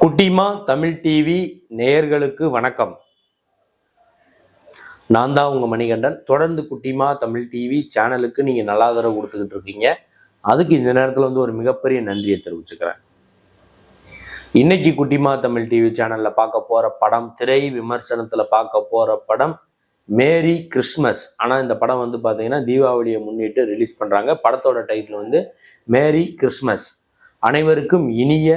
குட்டிமா தமிழ் டிவி நேயர்களுக்கு வணக்கம். நான் தான் உங்க மணிகண்டன். தொடர்ந்து குட்டிமா தமிழ் டிவி சேனலுக்கு நீங்க நல்லா ஆதரவு கொடுத்துக்கிட்டு இருக்கீங்க. அதுக்கு இந்த நேரத்துல வந்து ஒரு மிகப்பெரிய நன்றியை தெரிவிச்சுக்கிறேன். இன்னைக்கு குட்டிமா தமிழ் டிவி சேனல்ல பார்க்க போற படம் திரை விமர்சனத்துல பார்க்க போற படம் மேரி கிறிஸ்மஸ். ஆனால் இந்த படம் வந்து பார்த்தீங்கன்னா தீபாவளியை முன்னிட்டு ரிலீஸ் பண்ணுறாங்க படத்தோட டைட்டில் வந்து மேரி கிறிஸ்மஸ். அனைவருக்கும் இனிய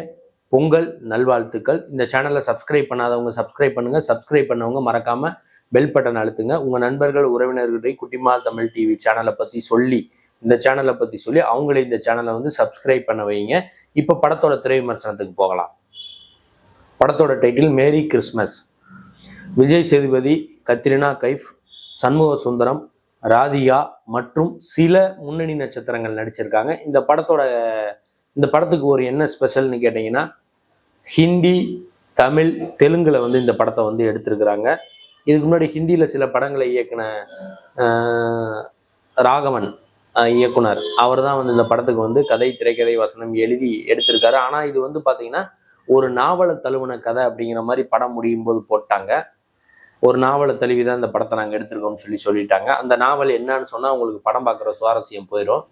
பொங்கல் நல்வாழ்த்துக்கள். இந்த சேனலை சப்ஸ்கிரைப் பண்ணாதவங்க சப்ஸ்கிரைப் பண்ணுங்கள் சப்ஸ்கிரைப் பண்ணவங்க மறக்காமல் பெல் பட்டன் அழுத்துங்க. உங்கள் நண்பர்கள் உறவினர்கிட்ட குட்டிமால் தமிழ் டிவி சேனலை பற்றி சொல்லி இந்த சேனலை பற்றி சொல்லி அவங்களே இந்த சேனலை வந்து சப்ஸ்கிரைப் பண்ண வைங்க. இப்போ படத்தோட திரை விமர்சனத்துக்கு போகலாம். படத்தோட title Merry Christmas. Vijay Sethupathi Katrina Kaif Shanmuga Sundaram Radhika மற்றும் சில முன்னணி நட்சத்திரங்கள் நடிச்சிருக்காங்க. இந்த படத்தோட இந்த படத்துக்கு ஒரு என்ன ஸ்பெஷல்னு கேட்டிங்கன்னா ஹிந்தி தமிழ் தெலுங்கில் வந்து இந்த படத்தை வந்து எடுத்திருக்கிறாங்க. இதுக்கு முன்னாடி ஹிந்தியில் சில படங்களை இயக்குன ராகவன் இயக்குனர். அவர் தான் வந்து இந்த படத்துக்கு வந்து கதை திரைக்கதை வசனம் எழுதி எடுத்திருக்காரு. ஆனால் இது வந்து பார்த்தீங்கன்னா ஒரு நாவலை தழுவின கதை அப்படிங்கிற மாதிரி படம் முடியும் போது போட்டாங்க. ஒரு நாவலை தழுவி தான் இந்த படத்தை நாங்கள் எடுத்திருக்கோம்னு சொல்லி சொல்லிட்டாங்க. அந்த நாவல் என்னன்னு சொன்னால் உங்களுக்கு படம் பார்க்குற சுவாரஸ்யம் போயிடும்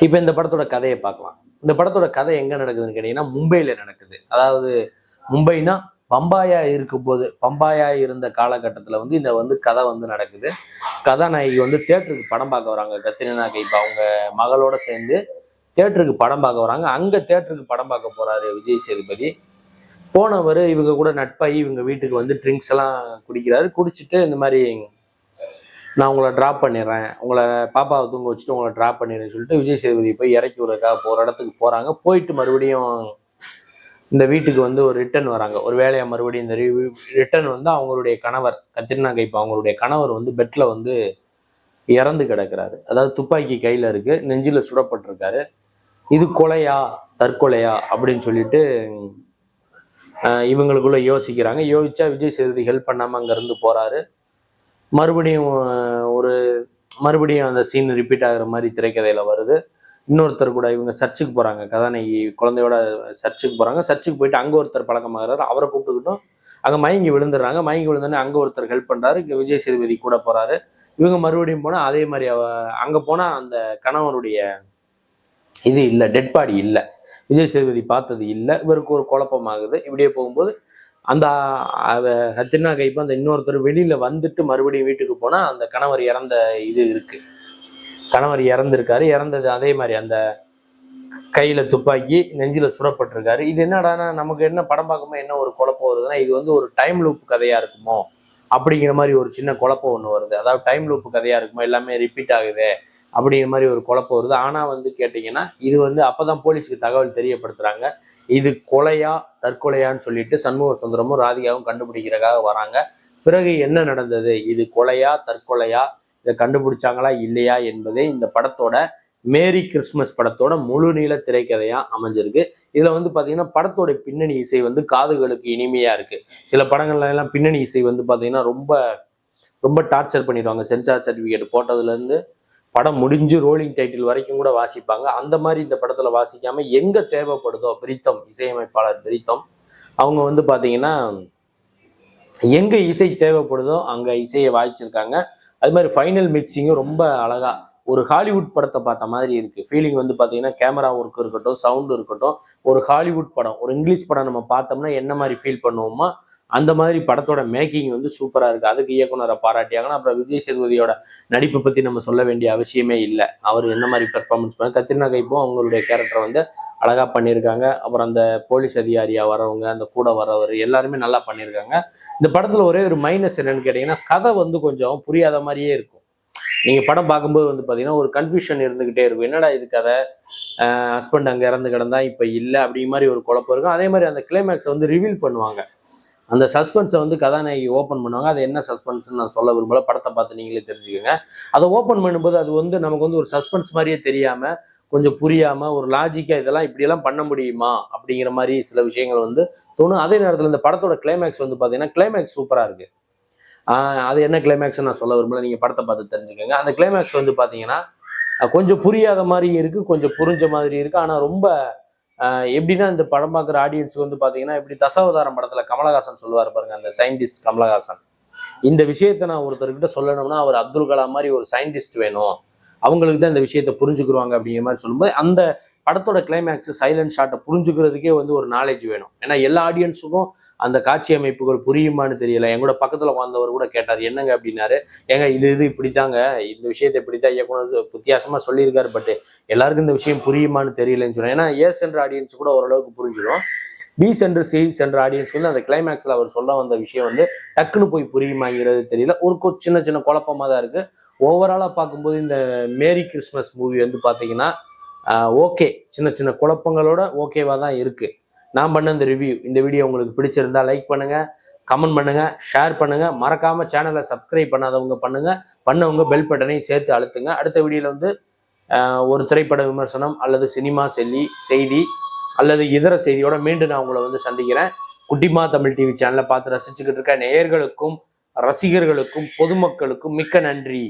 இப்போ இந்த படத்தோட கதையை பார்க்கலாம். இந்த படத்தோட கதை எங்க நடக்குதுன்னு கேட்டீங்கன்னா மும்பையில நடக்குது. அதாவது மும்பைனா பம்பாயா இருக்கும்போது பம்பாயா இருந்த காலகட்டத்தில் வந்து இந்த வந்து கதை வந்து நடக்குது. கதாநாயகி வந்து தேட்டருக்கு படம் பார்க்க வராங்க. கத்திரினா கைப் அவங்க மகளோட சேர்ந்து தேட்டருக்கு படம் பார்க்க வராங்க. அங்க தேட்டருக்கு படம் பார்க்க போறாரு விஜய் சேதுபதி. போனவர் இவங்க கூட நட்பாகி இவங்க வீட்டுக்கு வந்து ட்ரிங்க்ஸ் எல்லாம் குடிக்கிறாரு. குடிச்சிட்டு இந்த மாதிரி நான் உங்களை ட்ராப் பண்ணிடுறேன். உங்களை பாப்பாவை தூங்க வச்சுட்டு உங்களை ட்ராப் பண்ணிடுறேன்னு சொல்லிட்டு விஜய் சேதுபதி போய் இறக்கி விடுறதுக்காக போகிற இடத்துக்கு போகிறாங்க போயிட்டு மறுபடியும் இந்த வீட்டுக்கு வந்து ஒரு ரிட்டர்ன் வராங்க. ஒரு வேலையை மறுபடியும் இந்த ரிட்டர்ன் வந்து அவங்களுடைய கணவர் கத்திரினா கைப்பா அவங்களுடைய கணவர் வந்து பெட்டில் வந்து இறந்து கிடக்கிறாரு. அதாவது துப்பாக்கி கையில் இருக்கு நெஞ்சில் சுடப்பட்டிருக்காரு. இது கொலையா தற்கொலையா அப்படின்னு சொல்லிட்டு இவங்களுக்குள்ள யோசிக்கிறாங்க. யோசிச்சா விஜய் சேதுபதி ஹெல்ப் பண்ணாமல் அங்கேருந்து போகிறாரு மறுபடியும் ஒரு மறுபடியும் அந்த சீன் ரிப்பீட் ஆகுற மாதிரி திரைக்கதையில் வருது. இன்னொருத்தர் கூட இவங்க சர்ச்சுக்கு போறாங்க. கதாநாயகி குழந்தையோட சர்ச்சுக்கு போறாங்க. சர்ச்சுக்கு போயிட்டு அங்க ஒருத்தர் பழக்கமாகறாரு. அவரை கூப்பிட்டுக்கிட்டும் அங்க மயங்கி விழுந்துடுறாங்க. மயங்கி விழுந்தோடனே அங்கே ஒருத்தர் ஹெல்ப் பண்றாரு. விஜய் சேதுபதி கூட போறாரு. இவங்க மறுபடியும் போனால் அதே மாதிரி அவ அங்கே போனால் அந்த கணவருடைய இது இல்லை டெட் பாடி இல்லை. விஜய் சேதுபதி பார்த்தது இல்லை. இவருக்கு ஒரு குழப்பமாகுது. இப்படியே போகும்போது அந்த அவ ஹத்தினா கைப்பு அந்த இன்னொருத்தர் வெளியில் வந்துட்டு மறுபடியும் வீட்டுக்கு போனால் அந்த கணவர் இறந்த இது இருக்குது கணவர் இறந்துருக்காரு. இறந்தது அதே மாதிரி அந்த கையில் துப்பாக்கி நெஞ்சில் சுடப்பட்டிருக்காரு. இது என்னடானா நமக்கு என்ன படம் பார்க்கும்போது என்ன ஒரு குழப்பம் வருதுன்னா இது வந்து ஒரு டைம் லூப் கதையாக இருக்குமோ? அப்படிங்கிற மாதிரி ஒரு சின்ன குழப்பம் ஒன்று வருது. அதாவது டைம் லூப் கதையாக இருக்குமோ? எல்லாமே ரிப்பீட் ஆகுது? அப்படிங்கிற மாதிரி ஒரு குழப்பம் வருது. ஆனால் வந்து கேட்டிங்கன்னா இது வந்து அப்போ தான் போலீஸுக்கு தகவல் தெரியப்படுத்துகிறாங்க இது கொலையா தற்கொலையான்னு சொல்லிட்டு சண்முக சுந்தரமும் ராதிகாவும் கண்டுபிடிக்கிறக்காக வராங்க. பிறகு என்ன நடந்தது? இது கொலையா தற்கொலையா? இதை கண்டுபிடிச்சாங்களா இல்லையா என்பதே இந்த படத்தோட மேரி கிறிஸ்மஸ் படத்தோட முழு நீள திரைக்கதையா அமைஞ்சிருக்கு. இதுல வந்து பாத்தீங்கன்னா படத்தோட பின்னணி இசை வந்து காதுகளுக்கு இனிமையா இருக்கு. சில படங்கள்ல எல்லாம் பின்னணி இசை வந்து பாத்தீங்கன்னா ரொம்ப ரொம்ப டார்ச்சர் பண்ணிடுவாங்க. சென்சார் சர்டிபிகேட் போட்டதுல இருந்து படம் முடிஞ்சு ரோலிங் டைட்டில் வரைக்கும் கூட வாசிப்பாங்க. அந்த மாதிரி இந்த படத்துல வாசிக்காம எங்க தேவைப்படுதோ பிரித்தம் இசையமைப்பாளர் பிரித்தம் அவங்க வந்து பாத்தீங்கன்னா எங்க இசை தேவைப்படுதோ அங்கே இசையை வாய்ச்சிருக்காங்க. அது மாதிரி ஃபைனல் மிக்சிங்கும் ரொம்ப அழகா ஒரு ஹாலிவுட் படத்தை பார்த்த மாதிரி இருக்கு. ஃபீலிங் வந்து பார்த்தீங்கன்னா கேமரா ஒர்க் இருக்கட்டும் சவுண்ட் இருக்கட்டும் ஒரு ஹாலிவுட் படம் ஒரு இங்கிலீஷ் படம் நம்ம பார்த்தோம்னா என்ன மாதிரி ஃபீல் பண்ணுவோமோ அந்த மாதிரி படத்தோட மேக்கிங் வந்து சூப்பராக இருக்கு. அதுக்கு இயக்குனரை பாராட்டியாங்கன்னா அப்புறம் விஜய் சேதுபதியோட நடிப்பை பற்றி நம்ம சொல்ல வேண்டிய அவசியமே இல்லை. அவர் என்ன மாதிரி பெர்ஃபார்மன்ஸ் பண்ண கத்ரினா கைப்பும் அவங்களுடைய கேரக்டரை வந்து அழகாக பண்ணியிருக்காங்க. அப்புறம் அந்த போலீஸ் அதிகாரியாக வரவங்க அந்த கூட வரவர் எல்லாருமே நல்லா பண்ணியிருக்காங்க. இந்த படத்தில் ஒரே ஒரு மைனஸ் என்னன்னு கேட்டிங்கன்னா கதை வந்து கொஞ்சம் புரியாத மாதிரியே இருக்கும். நீங்கள் படம் பார்க்கும்போது வந்து பார்த்தீங்கன்னா ஒரு கன்ஃபியூஷன் இருந்துக்கிட்டே இருக்கும். என்னடா இது கதை? ஹஸ்பண்ட் அங்கே இறந்து கிடந்தா இப்போ இல்லை அப்படிங்கிற மாதிரி ஒரு குழப்பம் இருக்கும். அதே மாதிரி அந்த கிளைமேக்ஸை வந்து ரிவீல் பண்ணுவாங்க. அந்த சஸ்பென்ஸை வந்து கதாநாயகி ஓப்பன் பண்ணுவாங்க. அது என்ன சஸ்பென்ஸ்னு நான் சொல்ல விரும்பல. படத்தை பார்த்து நீங்களே தெரிஞ்சுக்கோங்க. அதை ஓப்பன் பண்ணும்போது அது வந்து நமக்கு வந்து ஒரு சஸ்பென்ஸ் மாதிரியே தெரியாமல் கொஞ்சம் புரியாமல் ஒரு லாஜிக்காக இதெல்லாம் இப்படியெல்லாம் பண்ண முடியுமா அப்படிங்கிற மாதிரி சில விஷயங்கள் வந்து தோணும். அதே நேரத்தில் இந்த படத்தோட கிளைமேக்ஸ் வந்து பார்த்தீங்கன்னா கிளைமேக்ஸ் சூப்பராக இருக்குது அது என்ன கிளைமேக்ஸ் நான் சொல்ல விரும்பல. நீங்க படத்தை பார்த்து தெரிஞ்சுக்கோங்க. அந்த கிளைமேக்ஸ் வந்து பாத்தீங்கன்னா கொஞ்சம் புரியாத மாதிரி இருக்கு கொஞ்சம் புரிஞ்ச மாதிரி இருக்கு. ஆனா ரொம்ப எப்படின்னா இந்த படம் பார்க்குற ஆடியன்ஸுக்கு வந்து பார்த்தீங்கன்னா இப்படி தசாவதாரம் படத்துல கமலஹாசன் சொல்லுவார் பாருங்க அந்த சயின்டிஸ்ட் கமலஹாசன். இந்த விஷயத்த நான் ஒருத்தர்கிட்ட சொல்லணும்னா அவர் அப்துல் கலாம் மாதிரி ஒரு சயின்டிஸ்ட் வேணும். அவங்களுக்கு தான் இந்த விஷயத்த புரிஞ்சுக்குருவாங்க அப்படிங்கிற மாதிரி சொல்லும்போது அந்த படத்தோட கிளைமேக்ஸ் சைலண்ட் ஷாட்டை புரிஞ்சுக்கிறதுக்கே வந்து ஒரு நாலேஜ் வேணும். ஏன்னா எல்லா ஆடியன்ஸுக்கும் அந்த காட்சி அமைப்புகள் புரியுமான்னு தெரியல. என் கூட பக்கத்துல வந்தவர் கூட கேட்டார் என்னங்க? அப்படின்னாரு. ஏங்க இது இது இப்படித்தாங்க இந்த விஷயத்தை இப்படித்தான் இயக்குனர் வித்தியாசமாக சொல்லியிருக்காரு. பட் எல்லாருக்கும் இந்த விஷயம் புரியுமான்னு தெரியலன்னு சொன்னேன் ஏன்னா ஏ சென்ற ஆடியன்ஸ் கூட ஓரளவுக்கு புரிஞ்சிடும். பி சென்று சி சென்ற ஆடியன்ஸ்க்கு வந்து அந்த கிளைமேக்ஸில் அவர் சொல்ல வந்த விஷயம் வந்து டக்குன்னு போய் புரியுமாங்கிறது தெரியல. ஒரு கொ- சின்ன சின்ன குழப்பமாக தான் இருக்குது ஓவராலாக பார்க்கும்போது இந்த மேரி கிறிஸ்மஸ் மூவி வந்து பார்த்தீங்கன்னா ஓகே. சின்ன சின்ன குழப்பங்களோட ஓகேவாக தான் இருக்குது நான் பண்ண இந்த ரிவ்யூ இந்த வீடியோ உங்களுக்கு பிடிச்சிருந்தா லைக் பண்ணுங்கள் கமெண்ட் பண்ணுங்கள் ஷேர் பண்ணுங்கள் மறக்காம சேனலை சப்ஸ்கிரைப் பண்ணாதவங்க பண்ணுங்கள் பண்ணவங்க பெல் பட்டனையும் சேர்த்து அழுத்துங்க. அடுத்த வீடியோவில் வந்து ஒரு திரைப்பட விமர்சனம் அல்லது சினிமா செல்லி செய்தி அல்லது இதர செய்தியோட மீண்டும் நான் உங்களை வந்து சந்திக்கிறேன். குட்டிமா தமிழ் டிவி சேனலை பார்த்து ரசிச்சுக்கிட்டு இருக்க நேயர்களுக்கும் ரசிகர்களுக்கும் பொதுமக்களுக்கும் மிக்க நன்றி.